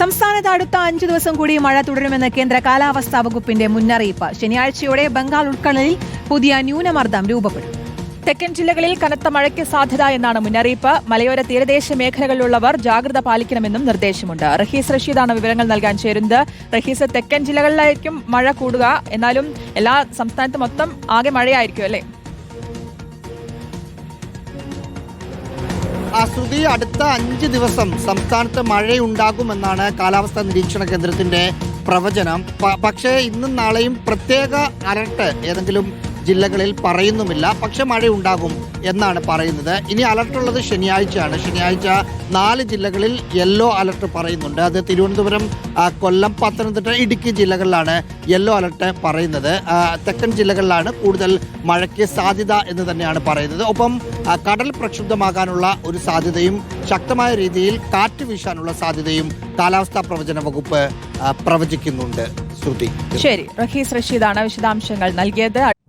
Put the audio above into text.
സംസ്ഥാനത്ത് അടുത്ത അഞ്ചു ദിവസം കൂടി മഴ തുടരുമെന്ന് കേന്ദ്ര കാലാവസ്ഥാ വകുപ്പിന്റെ മുന്നറിയിപ്പ്. ശനിയാഴ്ചയോടെ ബംഗാൾ ഉൾക്കടലിൽ പുതിയ ന്യൂനമർദ്ദം രൂപപ്പെടും. തെക്കൻ ജില്ലകളിൽ കനത്ത മഴയ്ക്ക് സാധ്യത എന്നാണ് മുന്നറിയിപ്പ്. മലയോര തീരദേശ മേഖലകളിലുള്ളവർ ജാഗ്രത പാലിക്കണമെന്നും നിർദ്ദേശമുണ്ട്. റഹീസ് റഷീദാണ് വിവരങ്ങൾ നൽകാൻ ചേരുന്നത്. റഹീസ് തെക്കൻ ജില്ലകളിലായിരിക്കും മഴ കൂടുക. എന്നാലും എല്ലാ സംസ്ഥാനത്തും മൊത്തം ആകെ മഴയായിരിക്കും അല്ലേ? ശ്രുതി അടുത്ത അഞ്ച് ദിവസം സംസ്ഥാനത്ത് മഴയുണ്ടാകുമെന്നാണ് കാലാവസ്ഥാ നിരീക്ഷണ കേന്ദ്രത്തിന്റെ പ്രവചനം. പക്ഷേ ഇന്നും നാളെയും പ്രത്യേക അലർട്ട് ഏതെങ്കിലും ജില്ലകളിൽ പറയുന്നുമില്ല. പക്ഷെ മഴ ഉണ്ടാകും എന്നാണ് പറയുന്നത്. ഇനി അലർട്ട് ഉള്ളത് ശനിയാഴ്ചയാണ്. ശനിയാഴ്ച നാല് ജില്ലകളിൽ യെല്ലോ അലർട്ട് പറയുന്നുണ്ട്. അത് തിരുവനന്തപുരം കൊല്ലം പത്തനംതിട്ട ഇടുക്കി ജില്ലകളിലാണ് യെല്ലോ അലർട്ട് പറയുന്നത്. തെക്കൻ ജില്ലകളിലാണ് കൂടുതൽ മഴയ്ക്ക് സാധ്യത എന്ന് തന്നെയാണ് പറയുന്നത്. ഒപ്പം കടൽ പ്രക്ഷുബ്ധമാകാനുള്ള ഒരു സാധ്യതയും ശക്തമായ രീതിയിൽ കാറ്റ് വീശാനുള്ള സാധ്യതയും കാലാവസ്ഥാ പ്രവചന വകുപ്പ് പ്രവചിക്കുന്നുണ്ട്. ശ്രുതി. ശരി. റഹീസ് റഷീദാണ് വിശദാംശങ്ങൾ നൽകിയത്.